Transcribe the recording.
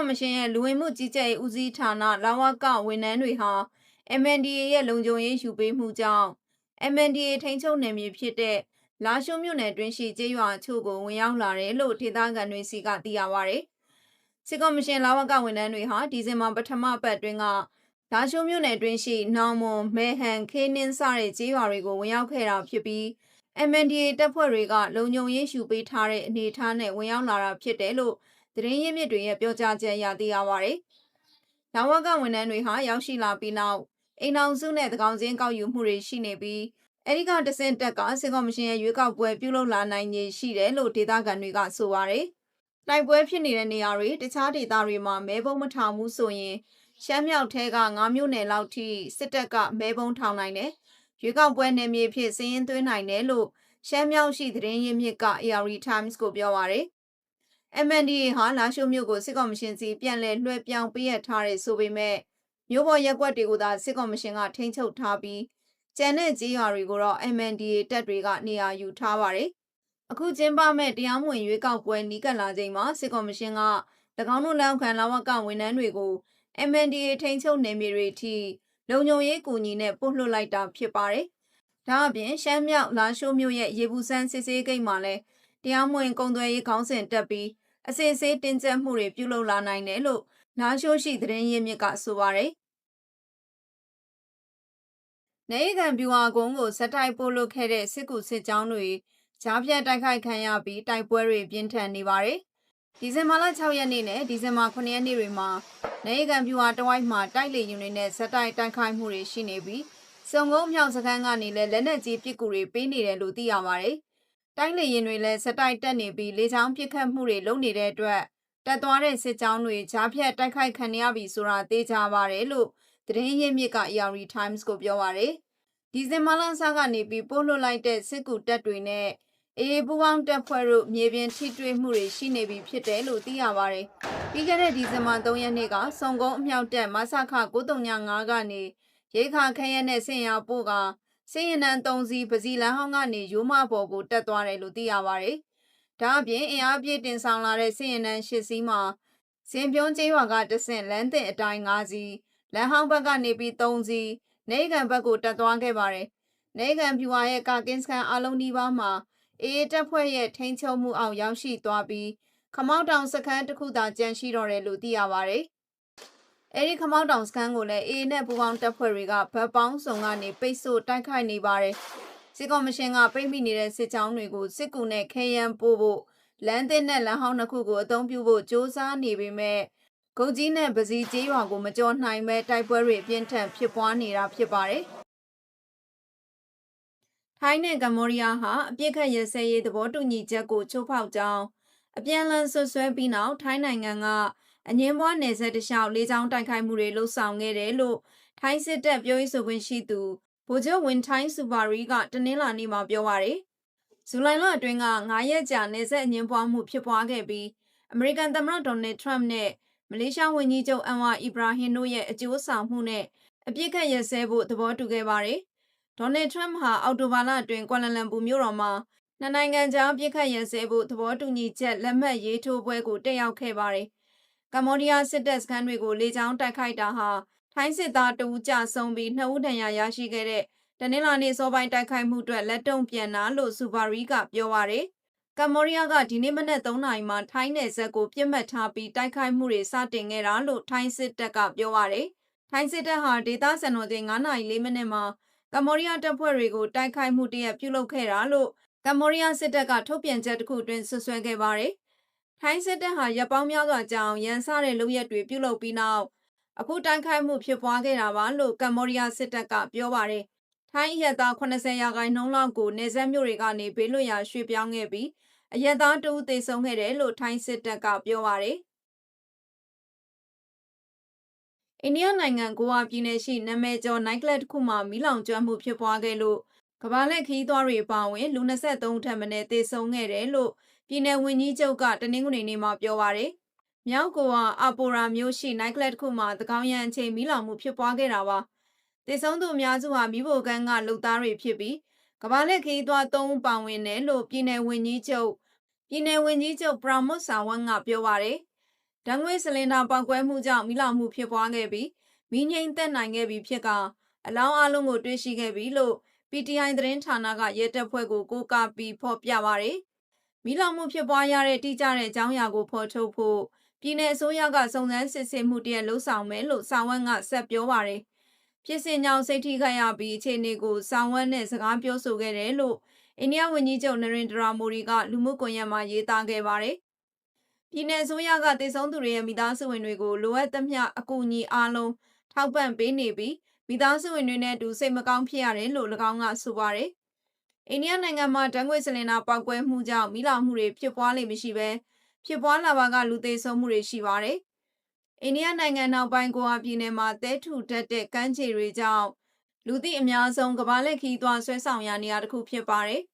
ကော်မရှင်ရဲ့လူဝင်မှုကြီးကြပ်ရေးဦးစီးဌာနလဝကဝန်ထမ်းတွေဟာ MNDAA ရဲ့လုံခြုံရေးယူပေးမှုကြောင့် MNDAA ထိန်းချုပ်နယ်မြေဖြစ်တဲ့လာရှိုးမြို့နယ်တွင်းရှိကျေးရွာအချို့ကိုဝင်ရောက်လာတယ်လို့ဒေသခံတွေစီကသိရပါဗျ။စစ်ကော်မရှင်လဝကဝန်ထမ်းတွေဟာဒီဇင်ဘာပထမပတ်တွင်းကလာရှိုးမြို့နယ်တွင်းရှိနောင်မွန်မဲဟန်ခေးနင်းစတဲ့ကျေးရွာတွေကိုဝင်ရောက်ခဲ့တာဖြစ်ပြီး MNDAA တပ်ဖွဲ့တွေကလုံခြုံရေးယူပေးထားတဲ့အနေအထားနဲ့ဝင်ရောက်လာတာဖြစ်တယ်လို့ သတင်းရင်းမြစ်တွေရဲ့ပြောကြားချက်အရသိရပါဗျ။လဝကဝန်ထမ်းတွေဟာရောက်ရှိလာပြီးနောက်အိမ်အောင်စုနဲ့သကောင်စင်းကောက်ယူမှုတွေရှိနေပြီးအဲဒီကတဆင့်တက်ကစစ်ကော်မရှင်ရဲ့ရွေးကောက်ပွဲပြုလုပ်လာနိုင်ခြေရှိတယ်လို့ဒေသခံတွေကဆိုပါတယ်။တိုက်ပွဲဖြစ်နေတဲ့နေရာတွေတခြားဒေသတွေမှာမဲပုံးမထောင်ဘူးဆိုရင်ရှမ်းမြောက်ထဲက9မြို့နယ်လောက်ထိစစ်တပ်ကမဲပုံးထောင်နိုင်တယ်။ရွေးကောက်ပွဲနယ်မြေဖြစ်စည်ရင်သွင်းနိုင်တယ်လို့ရှမ်းမြောက်ရှိသတင်းရင်းမြစ်က AR Times ကိုပြောပါတယ်။ MNDA ဟာလာရှိုးမြို့ကိုစစ်ကော်မရှင်စီပြန်လည်လွှဲပြောင်းပေးရထားတယ်ဆိုပေမဲ့မြို့ပေါ်ရက်ကွက်တွေကိုသာစစ်ကော်မရှင်ကထိန်းချုပ်ထားပြီးကျန်တဲ့ကြီးရွာတွေကိုတော့ MNDA တပ်တွေကနေရာယူထားပါတယ်။အခုကျင်းပမဲ့တရားမဝင်ရွေးကောက်ပွဲနီးကပ်လာချိန်မှာစစ်ကော်မရှင်က၎င်းတို့လက်အောက်ခံလာဝကဝန်ထမ်းတွေကို MNDA ထိန်းချုပ်နယ်မြေတွေထိလုံခြုံရေးကူညီနဲ့ပို့လွှတ်လိုက်တာဖြစ်ပါတယ်။ဒါအပြင်ရှမ်းမြောက်လာရှိုးမြို့ရဲ့ရေဘူးစန်းစစ်စေးဂိတ်မှာလည်းတရားမဝင်ကုန်သွယ်ရေးခေါင်းစဉ်တက်ပြီး အစစ်အဆေးတင်ကျပ်မှုတွေပြုလုပ်လာနိုင်တယ်လို့လာရှိုးရှိသတင်းရင်းမြစ်ကဆိုပါတယ်။နေကံပြူဟာကုန်းကိုစက်တိုက်ပို့လွတ်ခဲ့တဲ့စစ်ကူစစ်ကြောင်းတွေကြားပြတ်တိုက်ခိုက်ခံရပြီးတိုက်ပွဲတွေပြင်းထန်နေပါတယ်။ဒီဇင်ဘာလ6ရက်နေ့နဲ့ဒီဇင်ဘာ9ရက်နေ့တွေမှာနေကံပြူဟာတဝိုက်မှာတိုက်လေယူတွေနဲ့စက်တိုက်တိုက်ခိုက်မှုတွေရှိနေပြီးစုံကုန်းမြောက်စခန်းကနေလည်းလက်နက်ကြီးပစ်ကူတွေပေးနေတယ်လို့သိရပါတယ်။ တိုင်းလေရင်တွေလည်းစက်တိုက်တက်နေပြီးလေချောင်းပစ်ခတ်မှုတွေလုပ်နေတဲ့အတွက်တက်သွားတဲ့စစ်ကြောင်းတွေကြားဖြတ်တိုက်ခိုက်ခံရပြီဆိုတာသိကြပါတယ်လို့သတင်းရင်းမြစ်က AR Times ကိုပြောပါတယ်။ဒီဇင်ဘာလဆကနေပြီးပို့လွှတ်လိုက်တဲ့စစ်ကူတပ်တွေနဲ့အေးပူပေါင်းတပ်ဖွဲ့တို့မြေပြင်ထိတွေ့မှုတွေရှိနေပြီဖြစ်တယ်လို့သိရပါတယ်။ပြီးခဲ့တဲ့ဒီဇင်ဘာ3ရက်နေ့ကစုံကုန်းအမြောက်တပ်မဆခ935ကနေရိခါခရဲနဲ့ဆင်ရပို့က စင်ရင်နံ3စီးပစီလန်းဟောင်းကနေရိုးမဘော်ကိုတက်သွားတယ်လို့သိရပါတယ်။ဒါအပြင်အင်အားပြည့်တင်ဆောင်လာတဲ့စင်ရင်နံ8စီးမှာစင်ပြုံးကျေးရွာကတဆင့်လမ်းတင်အတိုင်း5စီးလမ်းဟောင်းဘက်ကနေပြီး3စီးနေကန်ဘက်ကိုတက်သွားခဲ့ပါတယ်။နေကန်ဖြူဟာရဲ့ကာကင်းစကန်အလုံးဒီပါမှာအေးတပ်ဖွဲ့ရဲ့ထိန်းချုပ်မှုအောင်ရောက်ရှိသွားပြီးခမောက်တောင်စခန်းတစ်ခုသာကျန်ရှိတော့တယ်လို့သိရပါတယ်။ အဲဒီခမောက်တောင်စခန်းကိုလည်းအေးနဲ့ပူပေါင်းတပ်ဖွဲ့တွေကဗတ်ပေါင်းစုံကနေပိတ်ဆို့တိုက်ခိုက်နေပါတယ်။စစ်ကော်မရှင်ကပိတ်မိနေတဲ့စစ်ကြောင်းတွေကိုစစ်ကူနဲ့ခဲယမ်းပို့ဖို့လမ်းသစ်နဲ့လမ်းဟောင်းတစ်ခုကိုအသုံးပြုဖို့စ조사နေပေမဲ့ဂုတ်ကြီးနဲ့ပစီကျေးရွာကိုမကြော်နိုင်ပဲတိုက်ပွဲတွေပြင်းထန်ဖြစ်ပွားနေတာဖြစ်ပါတယ်။ထိုင်းနဲ့ကမ္ဘောဒီးယားဟာအပြစ်ခတ်ရစဲရေးသဘောတူညီချက်ကိုချိုးဖောက်ကြောင်းအပြန်အလှန်ဆွဆွဲပြီးနောက်ထိုင်းနိုင်ငံက အငင်းပွားနယ်စပ်တလျှောက်လေးချောင်းတိုက်ခိုက်မှုတွေလှုပ်ဆောင်ခဲ့တယ်လို့ထိုင်းစစ်တပ်ပြောရေးဆိုခွင့်ရှိသူဗိုလ်ချုပ်ဝင်ထိုင်းစူပါရီကတနင်္လာနေ့မှာပြောပါရယ်ဇူလိုင်လအတွင်းက9ရက်ကြာနယ်စပ်အငင်းပွားမှုဖြစ်ပွားခဲ့ပြီးအမေရိကန်သမ္မတဒေါ်နယ်ထရမ့်နဲ့မလေးရှားဝန်ကြီးချုပ်အန်ဝါအီဘရာဟင်တို့ရဲ့အကျိုးဆောင်မှုနဲ့အပြစ်ခတ်ရစဲဖို့သဘောတူခဲ့ပါတယ်ဒေါ်နယ်ထရမ့်ဟာအောက်တိုဘာလအတွင်းကွာလာလမ်ပူမြို့တော်မှာနှစ်နိုင်ငံကြားပြစ်ခတ်ရန်စဲဖို့သဘောတူညီချက်လက်မှတ်ရေးထိုးပွဲကိုတက်ရောက်ခဲ့ပါတယ်။ ကမ္ဘောဒီးယားစစ်တပ်စခန်းတွေကိုလေကြောင်းတိုက်ခိုက်တာဟာထိုင်းစစ်သားတဦးကြဆုံးပြီးနှစ်ဦးဒဏ်ရာရရှိခဲ့တဲ့တနင်္လာနေ့စောပိုင်းတိုက်ခိုက်မှုအတွက်လက်တုံ့ပြန်တာလို့စူပါရီကပြောပါရယ်။ကမ္ဘောဒီးယားကဒီနေ့မနက်3နာရီမှာထိုင်းနယ်စပ်ကိုပြစ်မှတ်ထားပြီးတိုက်ခိုက်မှုတွေစတင်ခဲ့တာလို့ထိုင်းစစ်တပ်ကပြောပါရယ်။ထိုင်းစစ်တပ်ဟာဒေသစံတော်ချိန်9နာရီ4မိနစ်မှာကမ္ဘောဒီးယားတပ်ဖွဲ့တွေကိုတိုက်ခိုက်မှုတရက်ပြုလုပ်ခဲ့တာလို့ကမ္ဘောဒီးယားစစ်တပ်ကထုတ်ပြန်ချက်တစ်ခုတွင်ဆွဆွဲခဲ့ပါတယ်။ ထိုင်းစစ်တပ်ဟာရပ်ပေါင်းများစွာကြာအောင်ရန်စတဲ့လုပ်ရက်တွေပြုလုပ်ပြီးနောက်အခုတိုက်ခိုက်မှုဖြစ်ပွားခဲ့တာပါလို့ကမ္ဘောဒီးယားစစ်တပ်ကပြောပါတယ်။ထိုင်းအရက်သား80ရာခိုင်နှုန်းလောက်ကိုနေဆက်မြို့တွေကနေဘေးလွတ်ရာရွှေ့ပြောင်းခဲ့ပြီးအရက်သားတဦးသေဆုံးခဲ့တယ်လို့ထိုင်းစစ်တပ်ကပြောပါတယ်။အိန္ဒိယနိုင်ငံဂိုဝါပြည်နယ်ရှိနာမည်ကျော်နိုင်ကလပ်တစ်ခုမှာမီးလောင်ကျွမ်းမှုဖြစ်ပွားခဲ့လို့ ကဘာလက်ခီးသွားတွေပါဝင်လူ23ထပ်မံသေဆုံးခဲ့တယ်လို့ပြည်နယ်ဝန်ကြီးချုပ်ကတနင်္ဂနွေနေ့မှာပြောပါရယ်။မြောက်ကိုဝါအပိုရာမျိုးရှိနိုင်ကလပ်တစ်ခုမှာတကောင်ရန်အချိန်မီးလောင်မှုဖြစ်ပွားခဲ့တာပါ။သေဆုံးသူအများစုဟာမိဖို့ကန်းကလူသားတွေဖြစ်ပြီးကဘာလက်ခီးသွား3ဦးပါဝင်တယ်လို့ပြည်နယ်ဝန်ကြီးချုပ်ပြည်နယ်ဝန်ကြီးချုပ်ပရာမုတ်ဆာဝန်ကပြောပါရယ်ဓာတ်ငွေ့စလင်ဒါပောက်ကွဲမှုကြောင့်မိလောင်မှုဖြစ်ပွားခဲ့ပြီးမိငိမ့်သက်နိုင်ခဲ့ပြီဖြစ်ကအလောင်းအလုံးကိုတွေ့ရှိခဲ့ပြီလို့ PTI သတင်းဌာနကရဲတပ်ဖွဲ့ကိုကိုးကားပြီးဖော်ပြပါတယ်။မိလောင်မှုဖြစ်ပွားရတဲ့တိကျတဲ့အကြောင်းအရာကိုဖော်ထုတ်ဖို့ပြည်내အစိုးရကစုံစမ်းစစ်ဆေးမှုတရက်လှုပ်ဆောင်မယ်လို့စာဝတ်ကဆက်ပြောပါတယ်။ဖြစ်စဉ်ကြောင့်စိတ်ထိခိုက်ရပြီးအခြေအနေကိုစာဝတ်နဲ့စကားပြောဆိုခဲ့တယ်လို့အိန္ဒိယဝန်ကြီးချုပ်နရင်ဒရာမိုဒီကလူမှုကွန်ရက်မှာရေးသားခဲ့ပါတယ်။ပြည်내အစိုးရကတည်ဆုံသူတွေရဲ့မိသားစုဝင်တွေကိုလိုအပ်သမျှအကူအညီအားလုံးထောက်ပံ့ပေးနေပြီး မိသားစုဝင်တွေနဲ့အတူစိတ်မကောင်းဖြစ်ရတယ်လို့၎င်းကဆိုပါတယ်။အိန္ဒိယနိုင်ငံမှာဓာတ်ငွေ့စလင်နာပောက်ကွဲမှုကြောင့်မိလောင်မှုတွေဖြစ်ပွားလိမ့်မရှိပဲဖြစ်ပွားလာပါကလူသေးဆုံးမှုတွေရှိပါတယ်။အိန္ဒိယနိုင်ငံနောက်ပိုင်းကိုဟာပြည်နယ်မှာတဲထူတတ်တဲ့ကမ်းခြေတွေကြောင့်လူသိအများဆုံးကမ္ဘာလက်ခီးသွားဆွဲဆောင်ရာနေရာတစ်ခုဖြစ်ပါတယ်။